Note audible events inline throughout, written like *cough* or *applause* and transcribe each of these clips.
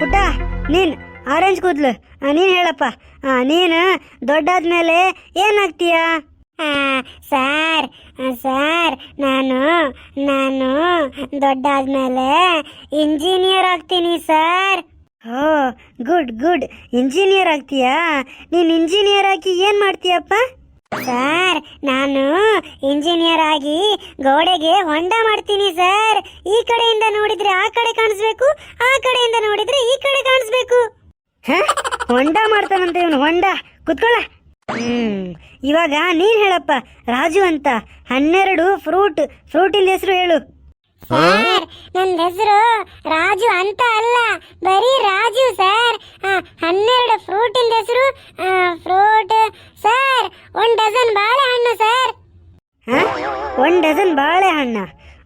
ಪುಟ್ಟ ನೀನ್ ಆರೆಂಜ್ ಕೂದ್ಲು. ನೀನು ಹೇಳಪ್ಪ. ನೀನು ದೊಡ್ಡಾದ್ಮೇಲೆ ಏನಾಗ್ತೀಯ? ಸರ್ ಸರ್ ನಾನು ನಾನು ದೊಡ್ಡಾದ್ಮೇಲೆ ಇಂಜಿನಿಯರ್ ಆಗ್ತೀನಿ sir. Oh good good. Engineer ಆಗ್ತೀಯಾ? ನೀನ್ ಇಂಜಿನಿಯರ್ ಆಗಿ ಏನು ಮಾಡ್ತೀಯಪ್ಪ? ಸರ್ ನಾನು ಇಂಜಿನಿಯರ್ ಆಗಿ ಗೋಡೆಗೆ ಹೊಂಡ ಮಾಡ್ತೀನಿ ಸರ್. ಈ ಕಡೆಯಿಂದ ನೋಡಿದ್ರೆ ಆ ಕಡೆ ಕಾಣಿಸ್ಬೇಕು ಆ ಕಡೆಯಿಂದ ನೋಡಿದ್ರೆ ಕಡೆ ಕಾಣಿಸ್ಬೇಕು ಹೊಂಡ ಮಾಡ್ತಾನಂತೆ ಇವನು ಹೊಂಡ. ಕುತ್ಕೊಳ್ಳ ಹ್ಮ್. ಇವಾಗ ನೀನ್ ಹೇಳಪ್ಪ ರಾಜು ಅಂತ. ಹನ್ನೆರಡು ಫ್ರೂಟ್ ಫ್ರೂಟಿನ ಹೆಸರು ಹೇಳು. ಸರ್ ನನ್ನ ಹೆಸರು ರಾಜು ಅಂತ ಅಲ್ಲ ಬರೀ ರಾಜು ಸರ್. ಹನ್ನೆರಡು ಫ್ರೂಟಿನ ಹೆಸರು ಫ್ರೂಟ್ ಸರ್. ಒಂದ್ ಡಜನ್ ಬಾಳೆಹಣ್ಣು ಸರ್. ಒಂದ್ ಡಜನ್ ಬಾಳೆಹಣ್ಣ.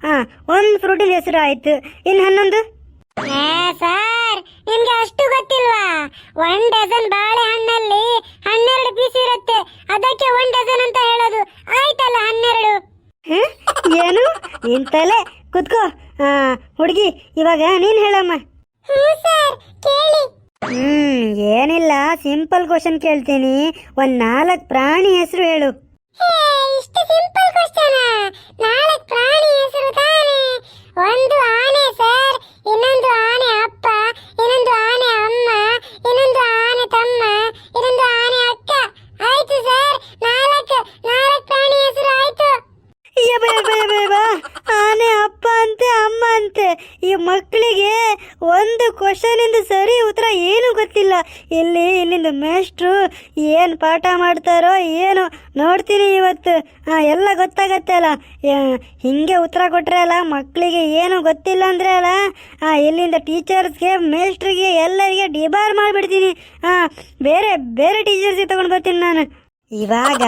ಹಾ ಒಂದ್ ಫ್ರೂಟಿನ ಹೆಸರು ಆಯ್ತು. ಇನ್ ಹನ್ನೊಂದು? ಸರ್ ನಿಮ್ಗೆ ಅಷ್ಟು ಗೊತ್ತಿಲ್ವಾ ಒಂದ್ ಡಜನ್ ಬಾಳೆಹಣ್ಣಲ್ಲಿ ಹನ್ನೆರಡು ಪೀಸ್ ಇರುತ್ತೆ ಅದಕ್ಕೆ ಒಂದ್ ಡಜನ್ ಅಂತ ಹೇಳೋದು ಆಯ್ತಲ್ಲ ಹನ್ನೆರಡು ಏನು ನಿನ್ ತಲೆ ಕುತ್ಕೋ ಹುಡುಗಿ ಇವಾಗ ನೀನ್ ಹೇಳಮ್ಮ. ಹ್ಮ್ ಏನಿಲ್ಲ ಸಿಂಪಲ್ ಕ್ವಶನ್ ಕೇಳ್ತೀನಿ. ಒಂದ್ ನಾಲ್ಕ್ ಪ್ರಾಣಿ ಹೆಸರು ಹೇಳು. ಒಂದು ಆನೆ ಸರ್ ಇನ್ನೊಂದು ಆನೆ ಅಪ್ಪ ಇನ್ನೊಂದು ಆನೆ ಅಮ್ಮ ಇನ್ನೊಂದು ಆನೆ ತಮ್ಮ ಇನ್ನೊಂದು ಆನೆ ಅಕ್ಕ ಆಯ್ತು ಸರ್ ನಾಲ್ಕು ನಾಲ್ಕು ಪ್ರಾಣಿ ಹೆಸರು ಆಯ್ತು ಆನೆ ಅಪ್ಪ ಅಂತೆ ಅಮ್ಮ ಅಂತೆ ಈ ಮಕ್ಕಳಿಗೆ ಒಂದು ಕ್ವಶನ್ ಇಂದ ಸರಿ ಉತ್ತರ ಏನು ಗೊತ್ತಿಲ್ಲ. ಇಲ್ಲಿ, ಇಲ್ಲಿಂದ ಮೇಷ್ಟ್ರು ಏನು ಪಾಠ ಮಾಡ್ತಾರೋ ಏನು ನೋಡ್ತೀನಿ ಇವತ್ತು. ಎಲ್ಲ ಗೊತ್ತಾಗತ್ತೆ ಅಲ್ಲ. ಹಿಂಗೆ ಉತ್ತರ ಕೊಟ್ಟರೆ ಅಲ್ಲ, ಮಕ್ಕಳಿಗೆ ಏನು ಗೊತ್ತಿಲ್ಲ ಅಂದ್ರೆ ಅಲ್ಲ ಇಲ್ಲಿಂದ ಟೀಚರ್ಸ್ಗೆ ಮೇಷ್ಟ್ರಿಗೆ, ಎಲ್ಲರಿಗೆ ಡಿಬಾರ್ ಮಾಡಿಬಿಡ್ತೀನಿ. ಹಾಂ ಬೇರೆ ಬೇರೆ ಟೀಚರ್ಸ್ಗೆ ತಗೊಂಡು ಬರ್ತೀನಿ ನಾನು. ಇವಾಗ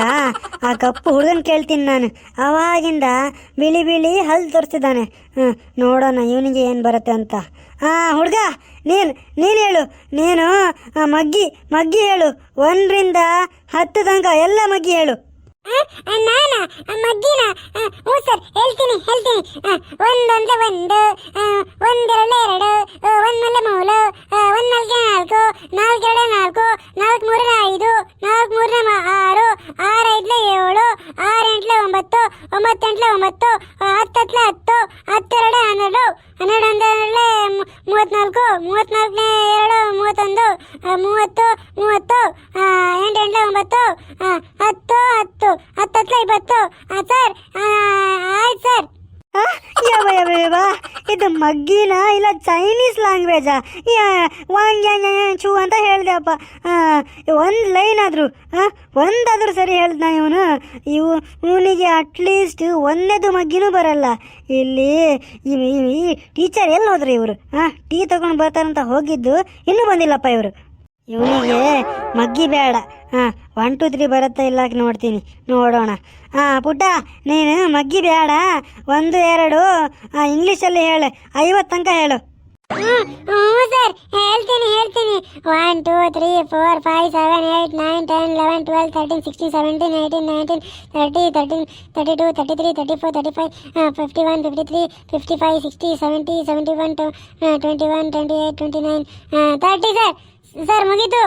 ಆ ಕಪ್ಪು ಹುಡುಗನ್ ಕೇಳ್ತೀನಿ ನಾನು. ಅವಾಗಿಂದ ಬಿಳಿ ಬಿಳಿ ಹಲ್ಲು ತೋರಿಸ್ತಿದ್ದಾನೆ ಹ್ಞೂ ನೋಡೋಣ ಇವನಿಗೆ ಏನು ಬರುತ್ತೆ ಅಂತ. ಆ ಹುಡುಗ ನೀನು ನೀನು ಹೇಳು. ನೀನು ಆ, ಮಗ್ಗಿ ಮಗ್ಗಿ ಹೇಳು. ಒಂದರಿಂದ ಹತ್ತು ತನಕ ಎಲ್ಲ ಮಗ್ಗಿ ಹೇಳು. ನಾನ? ಮಗ್ಗಿನ? ಹ್ಞೂ ಸರ್ ಹೇಳ್ತೀನಿ ಹೇಳ್ತೀನಿ. ಒಂದೊಂದ್ರೆ ಒಂದು ಒಂದೆರಡು ಎರಡು ಒಂದು ಮೂರು ಹತ್ತತ್ಲೆ ಹತ್ತು ಹತ್ತೆರಡು ಹನ್ನೆರಡು ಹನ್ನೆರಡು ಒಂದೆರಡಲೆ ಮೂವತ್ನಾಲ್ಕು ಮೂವತ್ನಾಲ್ಕನೇ ಎರಡು ಮೂವತ್ತೊಂದು ಮೂವತ್ತು ಮೂವತ್ತು ಆ, ಎಂಟು ಎಂಟ್ಲೆ ಒಂಬತ್ತು ಹತ್ತು ಹತ್ತು ಹತ್ತತ್ಲೆ ಇಪ್ಪತ್ತು. ಹಾಂ ಸರ್ ಆಯ್ತು ಸರ್. ಯಾವ ಯಾವ ಯಾವ? ಇದು ಮಗ್ಗಿನ ಇಲ್ಲ ಚೈನೀಸ್ ಲ್ಯಾಂಗ್ವೇಜಾ? ವಾಂಗ್, ಯಾಂಗ್ ಚೂ ಅಂತ ಹೇಳ್ದೆಪ್ಪ. ಒಂದು ಲೈನ್ ಆದರೂ ಒಂದಾದರೂ ಸರಿ ಹೇಳ್ದ ಇವನು? ಇವು, ಇವನಿಗೆ ಅಟ್ಲೀಸ್ಟ್ ಒಂದೇದು ಮಗ್ಗಿನೂ ಬರಲ್ಲ. ಇಲ್ಲಿ, ಈ ಟೀಚರ್ ಎಲ್ಲಿ ಹೋದ್ರಿ ಇವರು? ಹಾಂ ಟೀ ತಗೊಂಡು ಬರ್ತಾರಂತ ಹೋಗಿದ್ದು, ಇನ್ನೂ ಬಂದಿಲ್ಲಪ್ಪ ಇವರು. ಇವನಿಗೆ ಮಗ್ಗಿ ಬೇಡ. ಹಾಂ ಒನ್ ಟು ತ್ರೀ ಬರುತ್ತಾ ಇಲ್ಲ ನೋಡ್ತೀನಿ. ನೋಡೋಣ. ಹಾಂ, ಪುಟ್ಟ, ನೀನು ಮಗ್ಗಿ ಬೇಡ. ಒಂದು, ಎರಡು ಇಂಗ್ಲೀಷಲ್ಲಿ ಹೇಳು. ಐವತ್ತು ತನಕ ಹೇಳು ಹ್ಞೂ ಸರ್ ಹೇಳ್ತೀನಿ ಹೇಳ್ತೀನಿ one two three four five seven eight nine ten eleven twelve thirteen sixteen seventeen eighteen nineteen thirty thirteen thirty two thirty three thirty four thirty five fifty one fifty three fifty five sixty seventy seventy one two twenty one twenty eight twenty nine thirty sir sir ಮುಗೀತು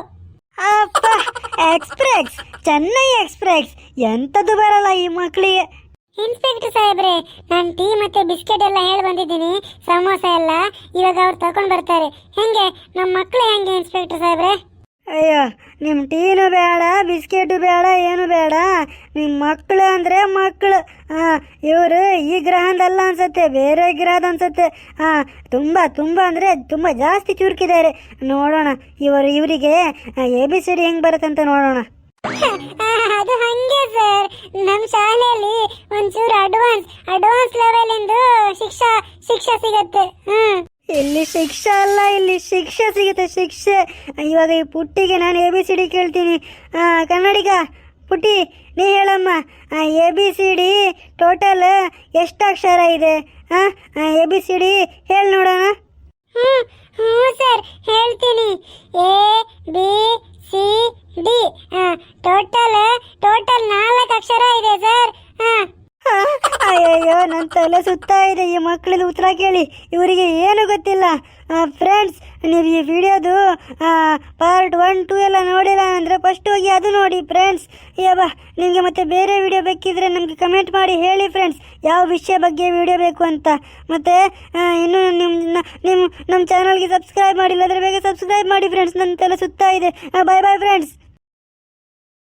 express, Chennai express. ಎಂಥದ್ದು ಬರಲ್ಲ ಈ ಮಕ್ಕಳಿಗೆ inspector ಸಾಹೇಬ್ರೆ ನಾನು tea ಮತ್ತೆ biscuit ಎಲ್ಲ ಹೇಳಿ ಬಂದಿದ್ದೀನಿ ಸಮೋಸ ಎಲ್ಲ ಇವಾಗ ಅವ್ರು ತಗೊಂಡು ಬರ್ತಾರೆ. ಹೆಂಗೆ ನಮ್ಮ ಮಕ್ಕಳು ಹೆಂಗೆ ಇನ್ಸ್ಪೆಕ್ಟರ್ ಸಾಹೇಬ್ರೆ? ಅಯ್ಯೋ ನಿಮ್ಮ ಟೀನು ಬೇಡ ಬಿಸ್ಕೆಟು ಬೇಡ ಏನು ಬೇಡ. ನಿಮ್ಮ ಮಕ್ಕಳು ಅಂದರೆ ಮಕ್ಕಳು ಹಾಂ ಇವರು ಈ ಗ್ರಹದಲ್ಲ ಅನ್ಸುತ್ತೆ ಬೇರೆ ಗ್ರಹದ ಅನ್ಸುತ್ತೆ. ಹಾಂ ತುಂಬ ತುಂಬ ಅಂದರೆ ತುಂಬ ಜಾಸ್ತಿ ಚುರುಕಿದ್ದಾರೆ. ನೋಡೋಣ ಇವರು ಇವರಿಗೆ ಎ ಬಿ ಸಿ ಡಿ ಹೆಂಗೆ ಬರುತ್ತಂತ ನೋಡೋಣ. *laughs* ಅದು ಹಂಗೆ ಸರ್. ನಮ್ಮ ಶಾಲೆಯಲ್ಲಿ ಒಂಚೂರು ಅಡ್ವಾನ್ಸ್ ಅಡ್ವಾನ್ಸ್ ಲೆವೆಲ್ ಇಂದು ಶಿಕ್ಷಾ ಶಿಕ್ಷೆ ಸಿಗತ್ತೆ. ಹ್ಮ್. ಇಲ್ಲಿ ಶಿಕ್ಷೆ ಅಲ್ಲ ಇಲ್ಲಿ ಶಿಕ್ಷೆ ಸಿಗುತ್ತೆ ಶಿಕ್ಷೆ. ಇವಾಗ ಈ ಪುಟ್ಟಿಗೆ ನಾನು ಎ ಬಿ ಸಿ ಡಿ ಕೇಳ್ತೀನಿ. ಆ, ಕನ್ನಡಿಗ ಪುಟ್ಟಿ ನೀ ಹೇಳಮ್ಮ. A B C D total ಎಷ್ಟು ಅಕ್ಷರ ಇದೆ? ಎ ಬಿ ಸಿ ಡಿ ಹೇಳಿ ನೋಡೋಣ. ಹ್ಞೂ ಸರ್ ಹೇಳ್ತೀನಿ. A B C D total total ನಾಲ್ಕು ಅಕ್ಷರ ಇದೆ ಸರ್. *laughs* ಅಯ್ಯಯ್ಯೋ ನನ್ನ ತಲೆ ಸುತ್ತಾ ಇದೆ. ಈ ಮಕ್ಕಳಿಂದ ಉತ್ತರ ಕೇಳಿ. ಇವರಿಗೆ ಏನು ಗೊತ್ತಿಲ್ಲ. ಫ್ರೆಂಡ್ಸ್ ನೀವು ಈ ವಿಡಿಯೋದು ಪಾರ್ಟ್ ಒನ್ ಟೂ ಎಲ್ಲ ನೋಡಿಲ್ಲ ಅಂದರೆ ಫಸ್ಟ್ ಹೋಗಿ ಅದು ನೋಡಿ ಫ್ರೆಂಡ್ಸ್ ಯಾವ ನಿಮಗೆ ಮತ್ತೆ ಬೇರೆ ವಿಡಿಯೋ ಬೇಕಿದ್ರೆ ನಮಗೆ ಕಮೆಂಟ್ ಮಾಡಿ, ಹೇಳಿ ಫ್ರೆಂಡ್ಸ್ ಯಾವ ವಿಷಯ ಬಗ್ಗೆ ವಿಡಿಯೋ ಬೇಕು ಅಂತ. ಮತ್ತು ಇನ್ನೂ ನಿಮ್ಮ ನಿಮ್ಮ ನಮ್ಮ ಚಾನಲ್ಗೆ ಸಬ್ಸ್ಕ್ರೈಬ್ ಮಾಡಿಲ್ಲ ಅಂದರೆ ಬೇಗ ಸಬ್ಸ್ಕ್ರೈಬ್ ಮಾಡಿ ಫ್ರೆಂಡ್ಸ್ ನನ್ನ ತಲೆ ಸುತ್ತಾ ಇದೆ. ಬಾಯ್ ಬಾಯ್ ಫ್ರೆಂಡ್ಸ್